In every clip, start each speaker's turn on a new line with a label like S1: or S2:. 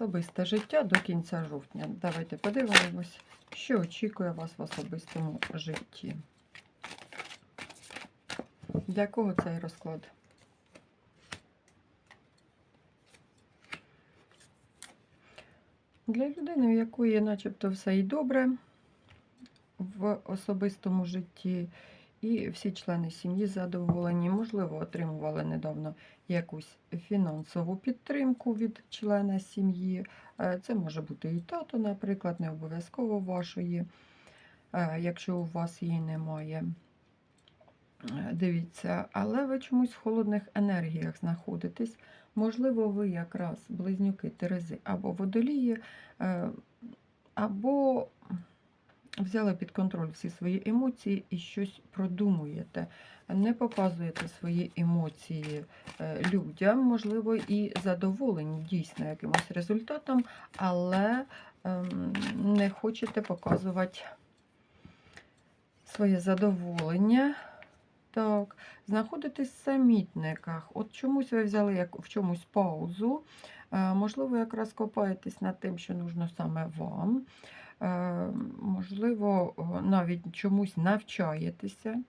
S1: Особисте життя до кінця жовтня. Давайте подивимось, що очікує вас в особистому житті. Для кого цей розклад? Для людини, в якої начебто все і добре в особистому житті, і всі члени сім'ї задоволені, можливо, отримували недавно якусь фінансову підтримку від члена сім'ї. Е, Це може бути і тато, наприклад, не обов'язково вашої, е, якщо у вас її немає. Е, Дивіться, але ви чомусь в холодних енергіях знаходитесь. Можливо, ви якраз близнюки Терези або водолії, або взяли під контроль всі свої емоції і щось продумуєте. Не показуєте свої емоції е, людям, можливо, і задоволені дійсно якимось результатом, але ем, не хочете показувати своє задоволення. Так, знаходитесь в самітниках. От чомусь ви взяли як в чомусь паузу. Е, можливо, якраз копаєтесь над тим, що нужно саме вам. Е, можливо, навіть чомусь навчаєтеся.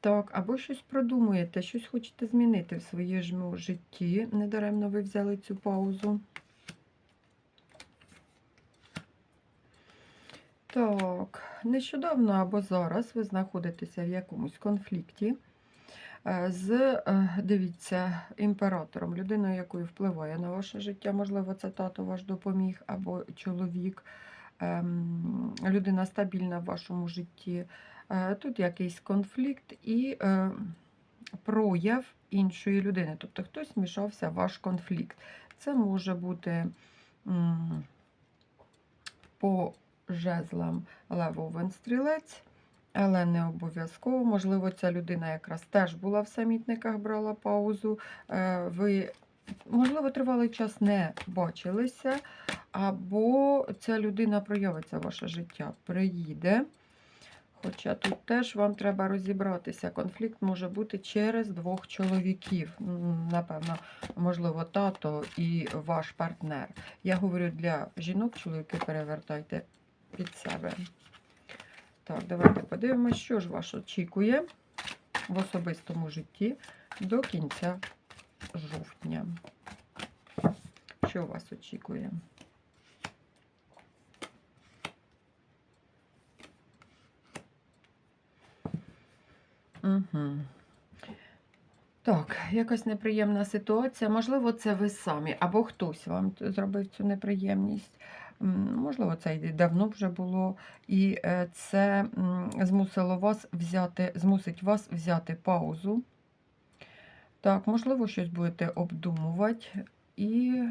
S1: Так, або щось продумуєте, щось хочете змінити в своєму житті. Недаремно ви взяли цю паузу. Так, нещодавно або зараз ви знаходитеся в якомусь конфлікті з, е, дивіться, імператором, людиною, якою впливає на ваше життя. Можливо, це тато ваш допоміг або чоловік, ем, людина стабільна в вашому житті. Е, Тут якийсь конфлікт і е, прояв іншої людини. Тобто хтось вмішався в ваш конфлікт. Це може бути по жезлам Левовен стрілець, але не обов'язково. Можливо, ця людина якраз теж була в самітниках, брала паузу. Е, Ви, можливо, тривалий час не бачилися, або ця людина проявиться ваше життя, приїде. Хоча тут теж вам треба розібратися. Конфлікт може бути через двох чоловіків. Напевно, можливо, тато і ваш партнер. Я говорю для жінок, чоловіки перевертайте під себе. Так, давайте подивимося, що ж вас очікує в особистому житті до кінця жовтня. Що вас очікує? Угу. Так, якась неприємна ситуація. Можливо, це ви самі, або хтось вам зробив цю неприємність. М, Можливо, це і давно вже було, і е, це змусило вас взяти, змусить вас взяти паузу. Так, можливо, щось будете обдумувати і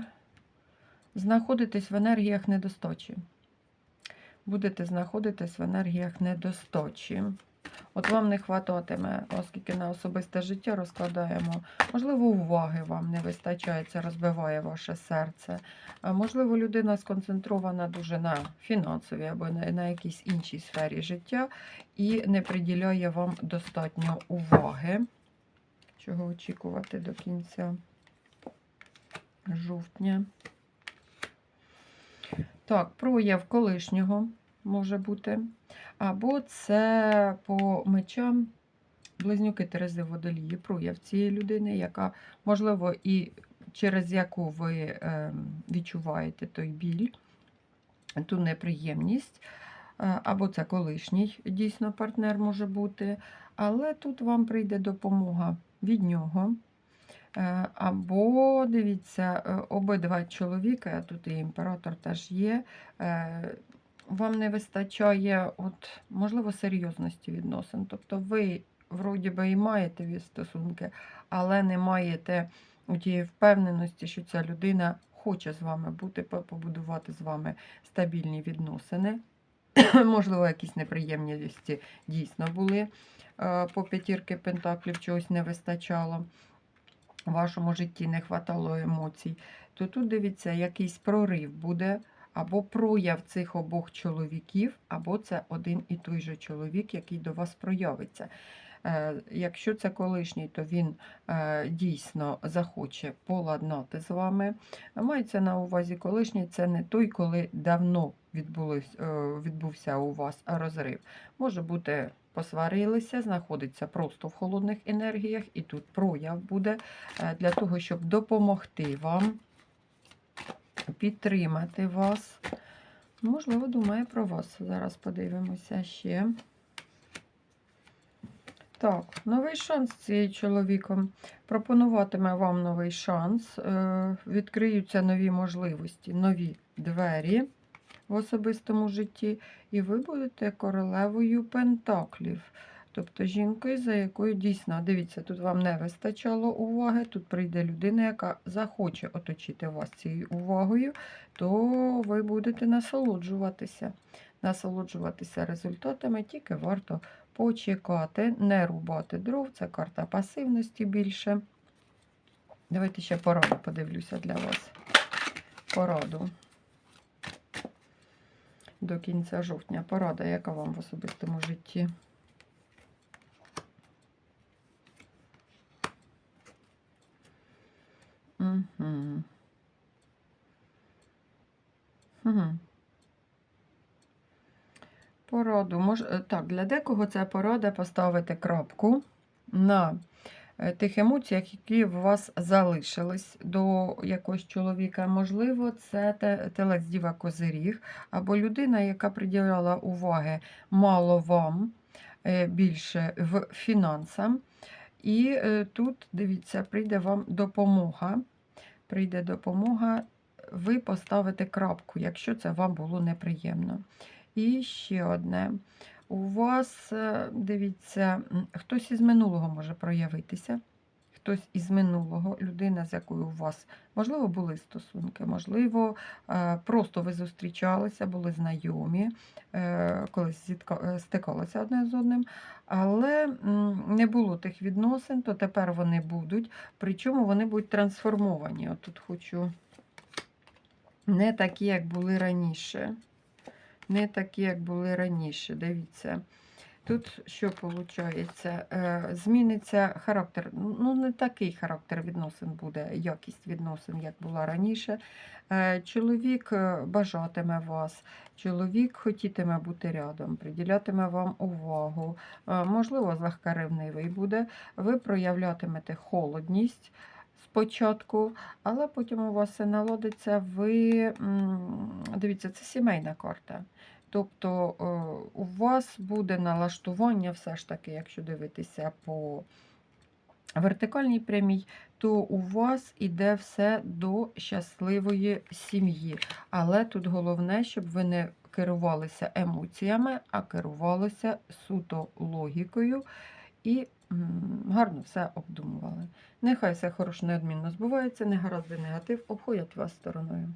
S1: знаходитесь в енергіях недостачі. Будете знаходитись в енергіях недостачі. От вам не хвататиме, оскільки на особисте життя розкладаємо. Можливо, уваги вам не вистачає, це розбиває ваше серце. Можливо, людина сконцентрована дуже на фінансовій або на, на якійсь іншій сфері життя і не приділяє вам достатньо уваги. Чого очікувати до кінця жовтня. Так, прояв колишнього може бути. Або це по мечам близнюки Терези Водолії, прояв цієї людини, яка, можливо, і через яку ви ем, відчуваєте той біль, ту неприємність. Е, Або це колишній дійсно партнер може бути. Але тут вам прийде допомога від нього. Е, Або, дивіться, е, обидва чоловіка, а тут і імператор теж є. Вам не вистачає, от, можливо, серйозності відносин. Тобто ви, вроді би, і маєте стосунки, але не маєте тієї впевненості, що ця людина хоче з вами бути, побудувати з вами стабільні відносини. Можливо, якісь неприємності дійсно були. е, По п'ятірки пентаклів чогось не вистачало в вашому житті не хватало емоцій, то тут дивіться, якийсь прорив буде, або прояв цих обох чоловіків, або це один і той же чоловік, який до вас проявиться. Е, Якщо це колишній, то він е, дійсно захоче поладнати з вами. Мається на увазі колишній це не той, коли давно е, відбувся у вас розрив. Може бути, посварилися, знаходиться просто в холодних енергіях, і тут прояв буде для того, щоб допомогти вам, підтримати вас. Можливо, думає про вас. Зараз подивимося ще. Так, новий шанс з цією чоловіком. Пропонуватиме вам новий шанс. е, Відкриються нові можливості, нові двері в особистому житті, і ви будете королевою пентаклів. Тобто жінкою, за якою дійсно, дивіться, тут вам не вистачало уваги, тут прийде людина, яка захоче оточити вас цією увагою, то ви будете насолоджуватися. Насолоджуватися результатами, тільки варто почекати, не рубати дров, це карта пасивності більше. Давайте ще пораду подивлюся для вас. Пораду. До кінця жовтня. Порада, яка вам в особистому житті? Угу. Пораду. Мож... е, Так, для декого це порада поставити крапку на е, тих емоціях, які в вас залишились до якогось чоловіка. Можливо, це те- телець діва козиріг, або людина, яка приділяла уваги мало вам, е, більше в фінансам. І тут, дивіться, прийде вам допомога. Прийде допомога, ви поставите крапку, якщо це вам було неприємно. І ще одне. У вас, е, дивіться, хтось із минулого може проявитися. Хтось із минулого, людина, з якою у вас, можливо, були стосунки, можливо, е, просто ви зустрічалися, були знайомі, е, колись е, стикалися одне з одним, але не було тих відносин, то тепер вони будуть, причому вони будуть трансформовані. От тут хочу не такі, як були раніше не такі, як були раніше. Дивіться. Тут що виходить? Зміниться характер. Ну, не такий характер відносин буде, якість відносин, як була раніше. Е, Чоловік е, бажатиме вас, чоловік хотітиме бути рядом, приділятиме вам увагу. Е, Можливо, злегка ревнивий буде. Ви проявлятимете холодність спочатку, але потім у вас все наладиться. Ви дивіться, це сімейна карта. Тобто е, у вас буде налаштування, все ж таки, якщо дивитися по вертикальній прямій, то у вас іде все до щасливої сім'ї. Але тут головне, щоб ви не керувалися емоціями, а керувалися суто логікою і гарно все обдумували. Нехай все хороше неодмінно збувається, негаразди негатив обходять вас стороною.